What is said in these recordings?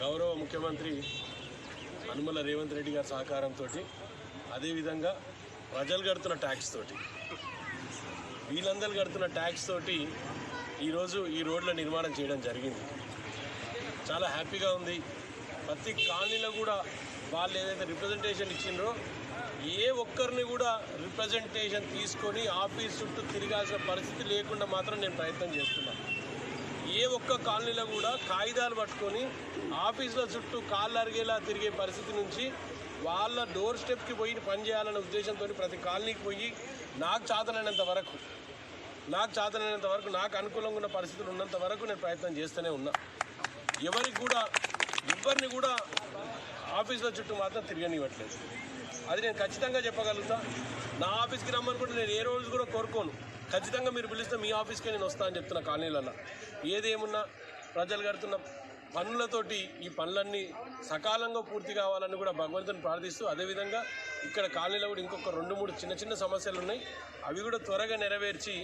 గౌరవ ముఖ్యమంత్రి అనుమల రేవంత్ రెడ్డి గారి సహకారంతో అదేవిధంగా ప్రజలు కడుతున్న ట్యాక్స్ తోటి వీళ్ళందరూ కడుతున్న ట్యాక్స్ తోటి ఈరోజు ఈ రోడ్ల నిర్మాణం చేయడం జరిగింది. చాలా హ్యాపీగా ఉంది. ప్రతి కాలనీలో కూడా వాళ్ళు ఏదైతే రిప్రజెంటేషన్ ఇచ్చిండ్రో ఏ ఒక్కరిని కూడా రిప్రజెంటేషన్ తీసుకొని ఆఫీస్ చుట్టూ తిరగాల్సిన పరిస్థితి లేకుండా మాత్రం నేను ప్రయత్నం చేస్తున్నాను ఏ ఒక్క కాలనీలో కూడా కాగితాలు పట్టుకొని ఆఫీసుల చుట్టూ కాళ్ళు అరిగేలా తిరిగే పరిస్థితి నుంచి వాళ్ళ డోర్ స్టెప్కి పోయి పని చేయాలన్న ఉద్దేశంతో ప్రతి కాలనీకి పోయి నాకు చాతనైనంత వరకు నాకు చాతనైనంత వరకు నాకు అనుకూలంగా ఉన్న పరిస్థితులు ఉన్నంత వరకు నేను ప్రయత్నం చేస్తూనే ఉన్నా. ఎవరికి కూడా ఎవరిని కూడా ఆఫీసుల చుట్టూ మాత్రం తిరగనివ్వట్లేదు. అది నేను ఖచ్చితంగా చెప్పగలుగుతా. నా ఆఫీస్కి రమ్మని కూడా నేను ఏ రోజు కూడా కోరుకోను. ఖచ్చితంగా మీరు పిలిస్తే మీ ఆఫీస్కే నేను వస్తా అని చెప్తున్నా కాలనీలలో ఏదేమున్నా ప్రజలు కడుతున్న పనులతోటి ఈ పనులన్నీ సకాలంగా పూర్తి కావాలని కూడా భగవంతుని ప్రార్థిస్తూ అదేవిధంగా ఇక్కడ కాలనీలో కూడా ఇంకొక రెండు మూడు చిన్న చిన్న సమస్యలు ఉన్నాయి అవి కూడా త్వరగా నెరవేర్చి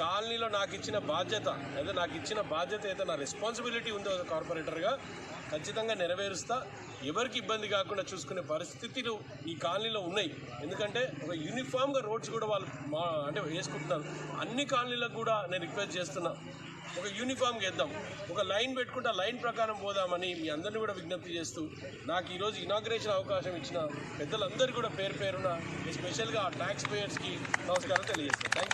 కాలనీలో నాకు ఇచ్చిన బాధ్యత అయితే నాకు ఇచ్చిన బాధ్యత అయితే నా రెస్పాన్సిబిలిటీ ఉందో కార్పొరేటర్గా ఖచ్చితంగా నెరవేరుస్తా. ఎవరికి ఇబ్బంది కాకుండా చూసుకునే పరిస్థితులు ఈ కాలనీలో ఉన్నాయి. ఎందుకంటే ఒక యూనిఫామ్గా రోడ్స్ కూడా వాళ్ళు మా అంటే వేసుకుంటున్నారు. అన్ని కాలనీలకు కూడా నేను రిక్వెస్ట్ చేస్తున్నా. ఒక యూనిఫామ్ గేద్దాం. ఒక లైన్ పెట్టుకుంటే ఆ లైన్ ప్రకారం పోదామని మీ అందరిని కూడా విజ్ఞప్తి చేస్తూ నాకు ఈరోజు ఇనాగ్రేషన్ అవకాశం ఇచ్చిన పెద్దలందరూ కూడా పేరు పేరున స్పెషల్గా ఆ ట్యాక్స్ పేయర్స్కి నమస్కారం తెలియజేస్తాను థ్యాంక్